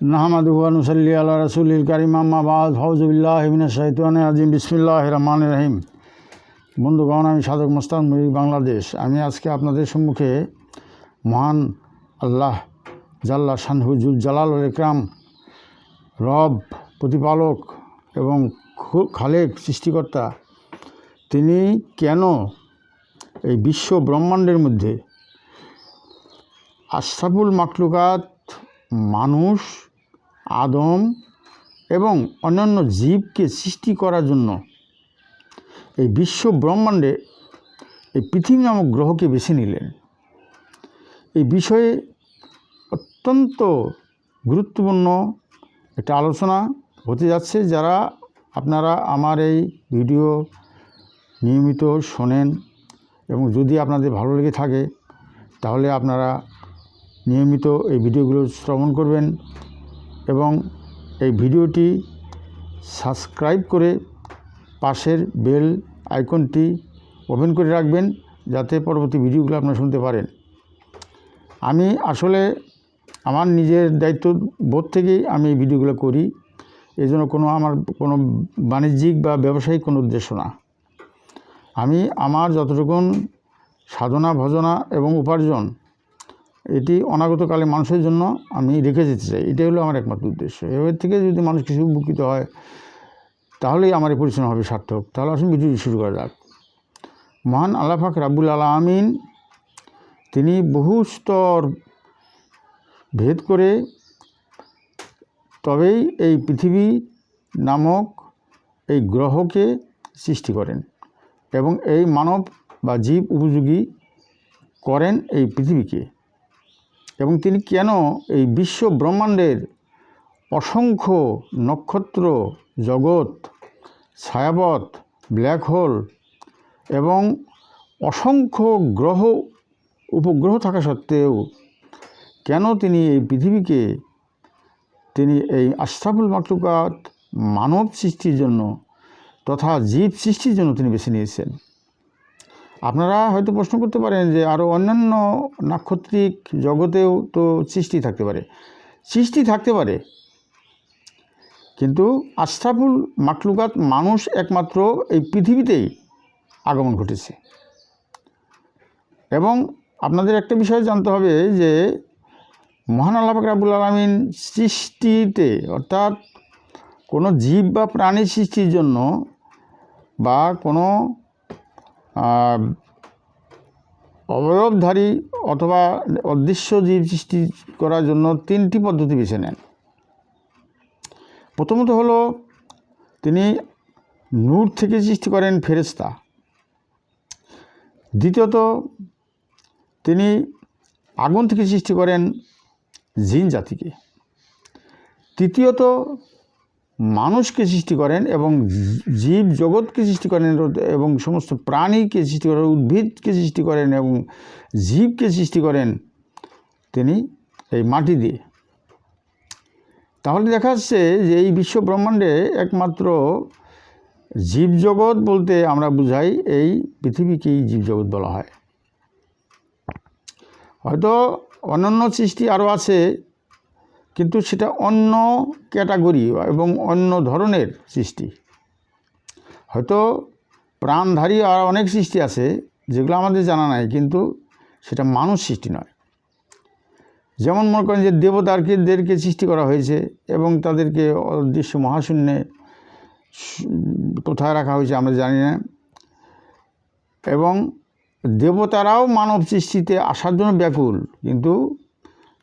নাহমাদু নুসল্লি আল্লাহ রসুল করিম আম্মাবাদ ফৌজবিল্লাহমিন শাহিতান আজিম বিসমিল্লাহ রহমান রহিম। বন্ধুগণ, আমি সাধক মোস্তান মুহিব বাংলাদেশ। আমি আজকে আপনাদের সম্মুখে মহান আল্লাহ জাল্লা শানহুজুল জালাল ইকরাম, রব, প্রতিপালক এবং খালেক, সৃষ্টিকর্তা, তিনি কেন এই বিশ্ব ব্রহ্মাণ্ডের মধ্যে আশরাফুল মাকলুকাত মানুষ, আদম এবং অন্যান্য জীবকে সৃষ্টি করার জন্য এই বিশ্ব ব্রহ্মাণ্ডে এই পৃথিবী নামক গ্রহকে বেছে নিলেন। এই বিষয়ে অত্যন্ত গুরুত্বপূর্ণ একটা আলোচনা হতে যাচ্ছে, যারা আপনারা আমার এই ভিডিও নিয়মিত শোনেন এবং যদি আপনাদের ভালো লেগে থাকে, তাহলে আপনারা নিয়মিত এই ভিডিওগুলো শ্রবণ করবেন এবং এই ভিডিওটি সাবস্ক্রাইব করে পাশের বেল আইকনটি ওপেন করে রাখবেন যাতে পরবর্তী ভিডিওগুলো আপনারা শুনতে পারেন। আমি আসলে আমার নিজের দায়িত্ব বোধ থেকেই আমি এই ভিডিওগুলো করি। এই জন্য কোনো আমার কোনো বাণিজ্যিক বা ব্যবসায়িক কোনো উদ্দেশ্য না। আমি আমার যতটুকুন সাধনা, ভজনা এবং উপার্জন এটি অনাগতকালে মানুষের জন্য আমি রেখে যেতে চাই। এটাই হলো আমার একমাত্র উদ্দেশ্য। এবার থেকে যদি মানুষ কিছু উপকৃত হয়, তাহলেই আমার এই পরিশ্রম হবে সার্থক। তাহলে আসুন ভিডিওটি শুরু করা যাক। মহান আল্লাহ রাবুল রাব্বুল আমিন তিনি বহু স্তর ভেদ করে তবেই এই পৃথিবী নামক এই গ্রহকে সৃষ্টি করেন এবং এই মানব বা জীব উপযোগী করেন এই পৃথিবীকে। এবং তিনি কেন এই বিশ্ব ব্রহ্মাণ্ডের অসংখ্য নক্ষত্র, জগৎ, ছায়াপথ, ব্ল্যাক হোল এবং অসংখ্য গ্রহ, উপগ্রহ থাকা সত্ত্বেও কেন তিনি এই পৃথিবীকে, তিনি এই আশরাফুল মাকলুকাত মানব সৃষ্টির জন্য তথা জীব সৃষ্টির জন্য তিনি বেছে নিয়েছেন? আপনারা হয়তো প্রশ্ন করতে পারেন যে আরও অন্যান্য নাক্ষত্রিক জগতেও তো সৃষ্টি থাকতে পারে। সৃষ্টি থাকতে পারে। কিন্তু আশরাফুল মাকলুকাত মানুষ একমাত্র এই পৃথিবীতেই আগমন ঘটেছে। এবং আপনাদের একটা বিষয় জানতে হবে যে মহান আল্লাহ রাবুল আলমিন সৃষ্টিতে, অর্থাৎ কোনো জীব বা প্রাণী সৃষ্টির জন্য বা কোনো আহ, অবয়বধারী অথবা অদৃশ্য জীব সৃষ্টি করার জন্য তিনটি পদ্ধতি বেছে নেন। প্রথমত হলো তিনি নূর থেকে সৃষ্টি করেন ফেরেস্তা দ্বিতীয়ত তিনি আগুন থেকে সৃষ্টি করেন জিন জাতিকে। তৃতীয়ত মানুষকে সৃষ্টি করেন এবং জীব জগৎকে সৃষ্টি করেন এবং সমস্ত প্রাণীকে সৃষ্টি করেন, উদ্ভিদকে সৃষ্টি করেন এবং জীবকে সৃষ্টি করেন তিনি এই মাটি দিয়ে। তাহলে দেখা যাচ্ছে যে এই বিশ্ব ব্রহ্মাণ্ডে একমাত্র জীবজগৎ বলতে আমরা বুঝাই এই পৃথিবীকেই জীবজগৎ বলা হয়। হয়তো অন্যান্য সৃষ্টি আরও আছে কিন্তু সেটা অন্য ক্যাটাগরি এবং অন্য ধরনের সৃষ্টি। হয়তো প্রাণধারী আর অনেক সৃষ্টি আছে, যেগুলো আমাদের জানা নাই, কিন্তু সেটা মানুষ সৃষ্টি নয়। যেমন মনে করেন যে দেবতারকে দেরকে সৃষ্টি করা হয়েছে এবং তাদেরকে অদৃশ্য মহাশূন্যে কোথায় রাখা হয়েছে আমরা জানি না। এবং দেবতারাও মানব সৃষ্টিতে আসার জন্য ব্যাকুল, কিন্তু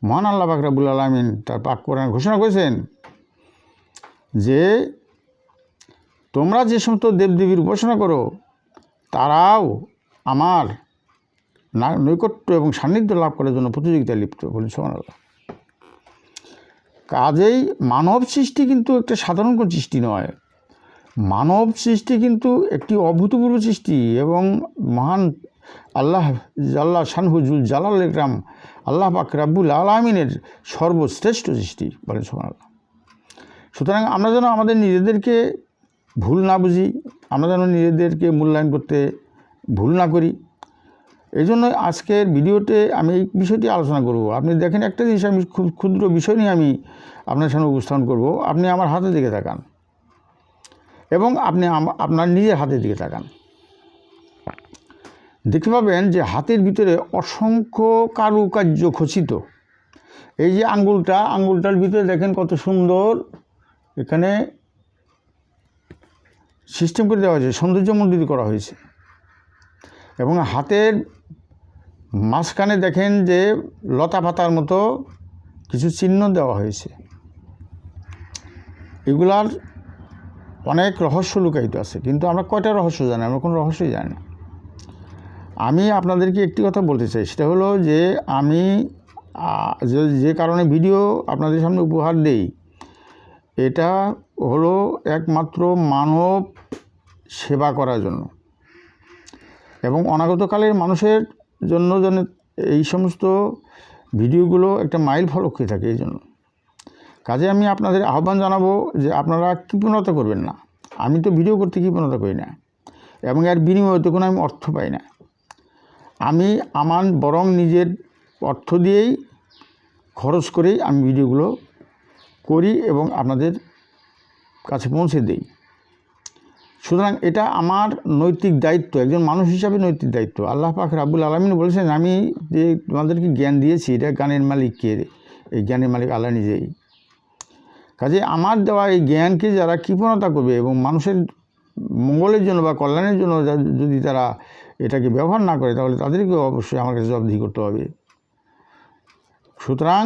মহান আল্লাহ বাকরাবুল আলমিন তার পাক কোরআন ঘোষণা করেছেন যে তোমরা যে সমস্ত দেবদেবীর উপাসনা করো, তারাও আমার নৈকট্য এবং সান্নিধ্য লাভ করার জন্য প্রতিযোগিতায় লিপ্ত, বলেন সোমান আল্লাহ কাজেই মানব সৃষ্টি কিন্তু একটা সাধারণ কোনো সৃষ্টি নয়। মানব সৃষ্টি কিন্তু একটি অভূতপূর্ব সৃষ্টি এবং মহান আল্লাহ আল্লাহ শানহুজুল জালাল ইকরাম আল্লাহ পাক রাব্বুল আলমিনের সর্বশ্রেষ্ঠ সৃষ্টি বলেন সোমান সুতরাং আমরা যেন আমাদের নিজেদেরকে ভুল না বুঝি, আমরা যেন নিজেদেরকে মূল্যায়ন করতে ভুল না করি। এই জন্য আজকের ভিডিওতে আমি এই বিষয়টি আলোচনা করব। আপনি দেখেন একটা জিনিস আমি খুব ক্ষুদ্র বিষয় নিয়ে আমি আপনার সামনে উপস্থাপন করব। আপনি আমার হাতের দিকে তাকান এবং আপনি আপনার নিজের হাতের দিকে তাকান। দেখতে পাবেন যে হাতের ভিতরে অসংখ্য কারুকার্য খচিত। এই যে আঙ্গুলটা, আঙ্গুলটার ভিতরে দেখেন কত সুন্দর এখানে সিস্টেম করে দেওয়া হয়েছে, সৌন্দর্যমণ্ডিত করা হয়েছে। এবং হাতের মাঝখানে দেখেন যে লতা পাতার মতো কিছু চিহ্ন দেওয়া হয়েছে। এগুলার অনেক রহস্য লুকায়িত আছে, কিন্তু আমরা কয়টা রহস্য জানি? আমরা কোনো রহস্যই জানি না। আমি আপনাদেরকে একটি কথা বলতে চাই। সেটা হলো যে আমি যে- কারণে ভিডিও আপনাদের সামনে উপহার দেই, এটা হলো একমাত্র মানব সেবা করার জন্য। এবং অনাগতকালের মানুষের জন্য যেন এই সমস্ত ভিডিওগুলো একটা মাইল ফলক হয়ে থাকে এই জন্য। কাজে আমি আপনাদের আহ্বান জানাব যে আপনারা কৃপণতা করবেন না। আমি তো ভিডিও করতে কৃপণতা করি না। এবং এর বিনিময়ে তো কোনো আমি অর্থ পাই না। আমি আমার বরং নিজের অর্থ দিয়েই খরচ করেই আমি ভিডিওগুলো করি এবং আপনাদের কাছে পৌঁছে দিই। সুতরাং এটা আমার নৈতিক দায়িত্ব, একজন মানুষ হিসাবে নৈতিক দায়িত্ব। আল্লাহ পাক রাবুল আলমিন বলেছেন, আমি যে তোমাদেরকে জ্ঞান দিয়েছি, এটা জ্ঞানের মালিক কে এই জ্ঞানের মালিক আল্লাহ নিজেই। কাজে আমার দেওয়া এই জ্ঞানকে যারা কৃপণতা করবে এবং মানুষের মঙ্গলের জন্য বা কল্যাণের জন্য যদি তারা এটাকে ব্যবহার না করে, তাহলে তাদেরকেও অবশ্যই আমার কাছে জবাবদিহি করতে হবে। সুতরাং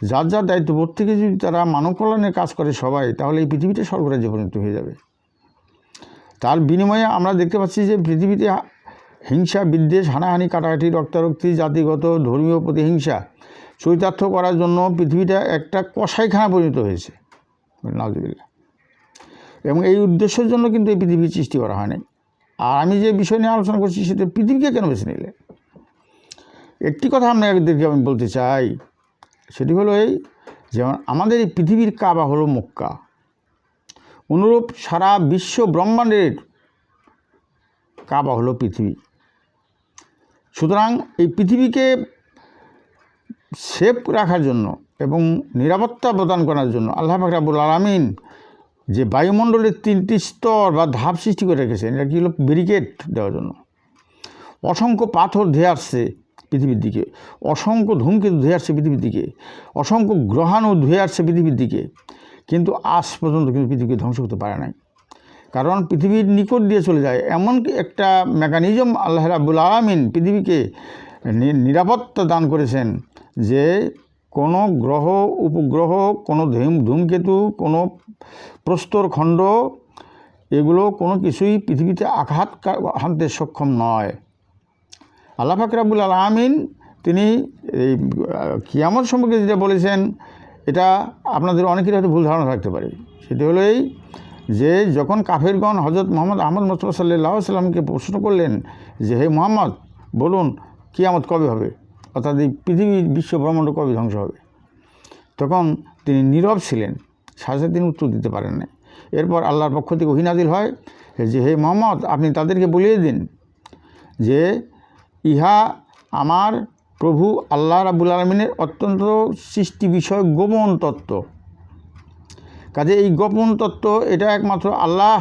যার যার দায়িত্ববোধ থেকে যদি তারা মানব কল্যাণের কাজ করে সবাই, তাহলে এই পৃথিবীটা স্বর্গরাজ্যে পরিণত হয়ে যাবে। তার বিনিময়ে আমরা দেখতে পাচ্ছি যে পৃথিবীতে হিংসা, বিদ্বেষ, হানাহানি, কাটাকাটি, রক্তারক্তি, জাতিগত, ধর্মীয় প্রতিহিংসা, চরিতার্থ করার জন্য পৃথিবীটা একটা কষাইখানা পরিণত হয়েছে। নাজবিল্লা এবং এই উদ্দেশ্যের জন্য কিন্তু এই পৃথিবীর সৃষ্টি করা হয়নি। আর আমি যে বিষয় নিয়ে আলোচনা করছি সেটা পৃথিবীকে কেন বেছে নিলে? একটি কথা আপনাদেরকে আমি বলতে চাই, সেটি হলো এই যেমন আমাদের এই পৃথিবীর কাবা হলো মক্কা। অনুরূপ সারা বিশ্ব ব্রহ্মাণ্ডের কাবা হলো পৃথিবী। সুতরাং এই পৃথিবীকে সেফ রাখার জন্য এবং নিরাপত্তা প্রদান করার জন্য আল্লাহ ফাকরাবুল আলমিন যে বায়ুমণ্ডলের তিনটি স্তর বা ধাপ সৃষ্টি করে রেখেছেন, এটা কি হলো ব্যারিকেড দেওয়ার জন্য? অসংখ্য পাথর ধেয়ে আসছে পৃথিবীর দিকে, অসংখ্য ধূমকেতু ধুয়ে আসছে পৃথিবীর দিকে, অসংখ্য গ্রহাণু ধুয়ে আসছে পৃথিবীর দিকে, কিন্তু আজ পর্যন্ত কিন্তু পৃথিবীকে ধ্বংস করতে পারে নাই। কারণ পৃথিবীর নিকট দিয়ে চলে যায় এমন একটা মেকানিজম আল্লাহ রাবুল আলমিন পৃথিবীকে নিরাপত্তা দান করেছেন যে কোনো গ্রহ, উপগ্রহ, কোনো ধূম, ধূমকেতু, কোনো প্রস্তর খণ্ড, এগুলো কোনো কিছুই পৃথিবীতে আঘাত হানতে সক্ষম নয়। আল্লাহ ফাকরাবুল আলমিন তিনি এই, কিয়ামত সম্পর্কে যেটা বলেছেন, এটা আপনাদের অনেকের হয়তো ভুল ধারণা থাকতে পারে। সেটি হলো এই যে, যখন কাফেরগণ হজরত মোহাম্মদ আহমদ মোস্তফা সাল্লাহ সাল্লামকে প্রশ্ন করলেন যে, হে মোহাম্মদ, বলুন কিয়ামত কবে হবে? অর্থাৎ এই পৃথিবীর বিশ্ব ব্রহ্মাণ্ড কবে ধ্বংস হবে? তখন তিনি নীরব ছিলেন সাথে তিনি উত্তর দিতে পারেন না এরপর আল্লাহর পক্ষ থেকে অহিনাদিল হয় যে, হে মোহাম্মদ, আপনি তাদেরকে বলিয়ে দিন যে, ইহা আমার প্রভু আল্লাহ রাবুল আলমিনের অত্যন্ত সৃষ্টি বিষয়ক গোপন তত্ত্ব। কাজে এই গোপন তত্ত্ব এটা একমাত্র আল্লাহ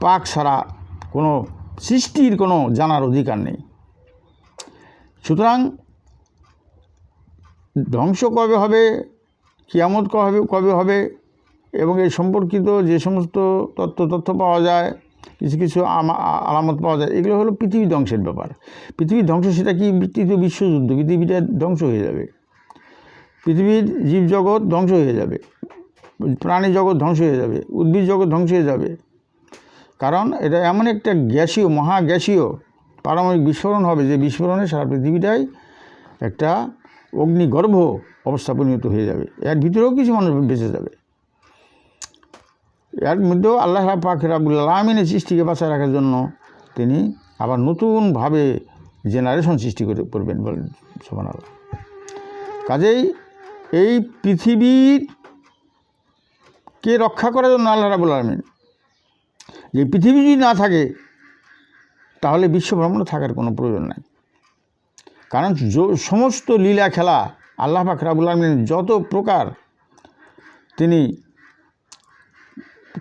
পাক ছাড়া কোনো সৃষ্টির কোনো জানার অধিকার নেই। সুতরাং ধ্বংস কবে হবে, কিয়ামত কবে কবে হবে এবং এই সম্পর্কিত যে সমস্ত তথ্য তথ্য পাওয়া যায়, কিছু কিছু আলামত পাওয়া যায়, এগুলো হলো পৃথিবী ধ্বংসের ব্যাপার। পৃথিবীর ধ্বংস সেটা কি? তৃতীয় বিশ্বযুদ্ধ, পৃথিবীটা ধ্বংস হয়ে যাবে। পৃথিবীর জীবজগৎ ধ্বংস হয়ে যাবে, প্রাণী জগৎ ধ্বংস হয়ে যাবে, উদ্ভিদ জগৎ ধ্বংস হয়ে যাবে। কারণ এটা এমন একটা গ্যাসীয় মহা গ্যাসীয় পারমাণবিক বিস্ফোরণ হবে, যে বিস্ফোরণে সারা পৃথিবীটাই একটা অগ্নিগর্ভ অবস্থা পরিণত হয়ে যাবে। এর ভিতরেও কিছু মানুষ বেঁচে যাবে। এর মধ্যেও আল্লাহ পাক রাবুল আলমিনের সৃষ্টিকে বাঁচায় রাখার জন্য তিনি আবার নতুনভাবে জেনারেশন সৃষ্টি করে করবেন বলেন সোমান আল্লাহ কাজেই এই পৃথিবীর কে রক্ষা করার জন্য আল্লাহ রাবুল আলমিন, যে পৃথিবী যদি না থাকে তাহলে বিশ্ব থাকার কোনো প্রয়োজন নাই। কারণ সমস্ত লীলা খেলা আল্লাহ পাক রাবুল আলমিন যত প্রকার তিনি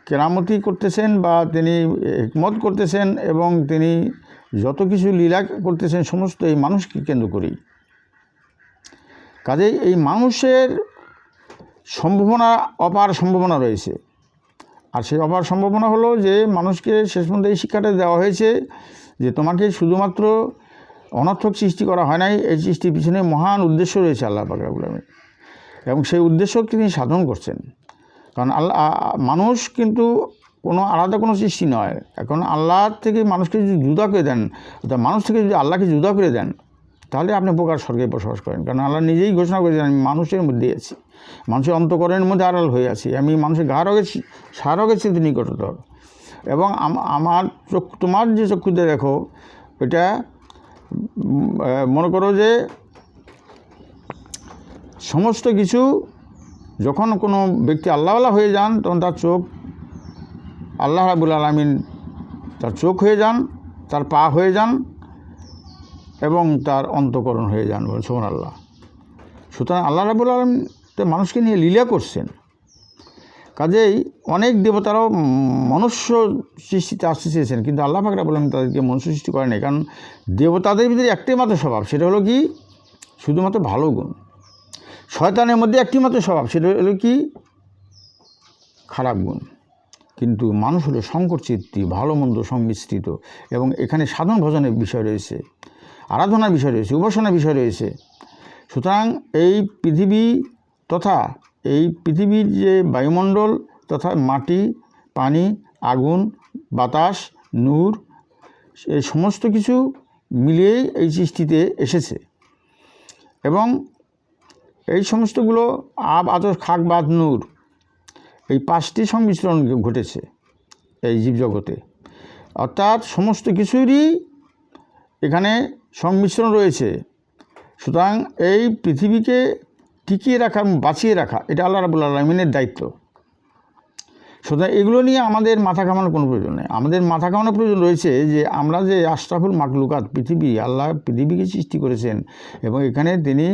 কেরামতি করতেছেন বা তিনি একমত করতেছেন এবং তিনি যত কিছু লীলা করতেছেন, সমস্ত এই মানুষকে কেন্দ্র করেই। কাজেই এই মানুষের সম্ভাবনা, অপার সম্ভাবনা রয়েছে। আর সেই অপার সম্ভাবনা হলো যে মানুষকে শেষ পর্যন্ত এই শিক্ষাটা দেওয়া হয়েছে যে তোমাকে শুধুমাত্র অনর্থক সৃষ্টি করা হয় নাই, এই সৃষ্টির পিছনে মহান উদ্দেশ্য রয়েছে আল্লাহ পাকরাবুল আলমীর এবং সেই উদ্দেশ্য তিনি সাধন করছেন। কারণ আল্লাহ মানুষ কিন্তু কোনো আলাদা কোনো সৃষ্টি নয়। এখন আল্লাহ থেকে মানুষকে যদি জুদা করে দেন, অর্থাৎ মানুষ থেকে যদি আল্লাহকে জুদা করে দেন, তাহলে আপনি প্রকার স্বর্গে বসবাস করেন। কারণ আল্লাহ নিজেই ঘোষণা করেছেন, আমি মানুষের মধ্যে আছি। মানুষের অন্তকরণের মধ্যে আড়াল হয়ে আছি। আমি মানুষের গা রগের সা রগের চেয়ে নিকটতর। এবং আমার চোখ, তোমার যে চক্ষুতে দেখো, এটা মনে করো যে সমস্ত কিছু যখন কোনো ব্যক্তি আল্লাহওয়ালা হয়ে যান, তখন তার চোখ, আল্লাহ রাবুল আলমিন তার চোখ হয়ে যান, তার পা হয়ে যান এবং তার অন্তকরণ হয়ে যান বলে সোমন আল্লাহ সুতরাং আল্লাহ রাবুল আলম তো মানুষকে নিয়ে লীলা করছেন। কাজেই অনেক দেবতারাও মনুষ্য সৃষ্টিতে আসতে চেয়েছেন, কিন্তু আল্লাহ পাক রাবুল আলম তাদেরকে মনুষ্য সৃষ্টি করেনি কারণ দেবতাদের ভিতরে একটাই মাত্র স্বভাব, সেটা হলো কি? শুধুমাত্র ভালো গুণ। শয়তানের মধ্যে একটি মাত্র স্বভাব, সেটা হলো কি? খারাপ গুণ। কিন্তু মানুষ হলো শঙ্কর চিত্তি ভালো মন্দ সংমিশ্রিত এবং এখানে সাধন ভজনের বিষয় রয়েছে, আরাধনার বিষয় রয়েছে, উপাসনার বিষয় রয়েছে। সুতরাং এই পৃথিবী তথা এই পৃথিবীর যে বায়ুমণ্ডল তথা মাটি, পানি, আগুন, বাতাস, নূর এই সমস্ত কিছু মিলিয়েই এই সৃষ্টিতে এসেছে। এবং এই সমস্তগুলো আব, আতর, খাক বাদ নূর, এই পাঁচটি সংমিশ্রণ ঘটেছে এই জীবজগতে। অর্থাৎ সমস্ত কিছুরই এখানে সংমিশ্রণ রয়েছে। সুতরাং এই পৃথিবীকে টিকিয়ে রাখা এবং বাঁচিয়ে রাখা, এটা আল্লাহ রাবুল আলমিনের দায়িত্ব। সুতরাং এগুলো নিয়ে আমাদের মাথা ঘামানোর কোনো প্রয়োজন নেই। আমাদের মাথা ঘামানোর প্রয়োজন রয়েছে যে আমরা যে আশরাফুল মাকলুকাত পৃথিবী, আল্লাহ পৃথিবীকে সৃষ্টি করেছেন এবং এখানে তিনি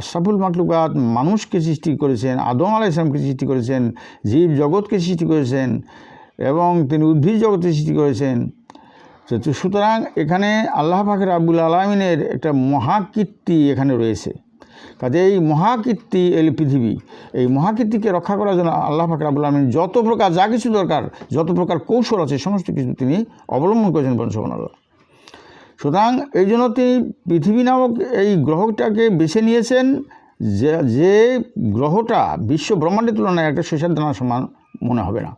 আশরাফুল মাকলুকাত মানুষকে সৃষ্টি করেছেন, আদম আলাহ ইসলামকে সৃষ্টি করেছেন, জীব জগৎকে সৃষ্টি করেছেন এবং তিনি উদ্ভিদ জগৎকে সৃষ্টি করেছেন। সুতরাং এখানে আল্লাহ পাকের আব্বুল আলমিনের একটা মহাকীর্তি এখানে রয়েছে। কাজে এই মহাকীর্তি এই পৃথিবী, এই মহাকীর্তিকে রক্ষা করার জন্য আল্লাহ পাকের আব্বুল আলমিন যত প্রকার যা কিছু দরকার, যত প্রকার কৌশল আছে, সমস্ত কিছু তিনি অবলম্বন করেছেন বংশবন আল্লাহ সুতরাং এই জন্য তিনি পৃথিবী নামক এই গ্রহটাকে বেছে নিয়েছেন, যে যে গ্রহটা বিশ্ব ব্রহ্মাণ্ডের তুলনায় একটা শেষের দানা সমান মনে হবে না।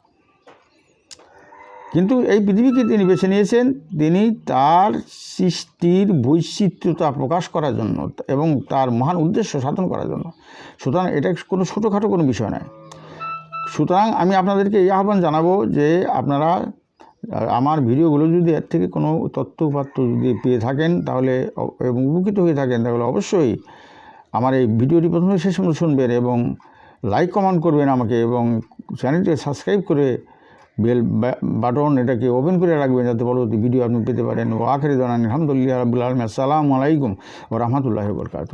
কিন্তু এই পৃথিবীকে তিনি বেছে নিয়েছেন, তিনি তার সৃষ্টির বৈচিত্র্যতা প্রকাশ করার জন্য এবং তার মহান উদ্দেশ্য সাধন করার জন্য। সুতরাং এটা কোনো ছোটোখাটো কোনো বিষয় নয়। সুতরাং আমি আপনাদেরকে এই আহ্বান জানাব যে আপনারা, আমার ভিডিওগুলো যদি এর থেকে কোনো তথ্য উপাত্ত যদি পেয়ে থাকেন, তাহলে এবং উপকৃত হয়ে থাকেন, তাহলে অবশ্যই আমার এই ভিডিওটি প্রথমে শেষ শুনবেন এবং লাইক কমেন্ট করবেন আমাকে এবং চ্যানেলটি সাবস্ক্রাইব করে বেল বাটন এটাকে ওপেন করে রাখবেন যাতে পরবর্তী ভিডিও আপনি পেতে পারেন। ও আখেরি জানান, আলহামদুলিল্লাহ রাবুল আলম আসসালামু আলাইকুম ও রহমতুল্লাহ বরকাত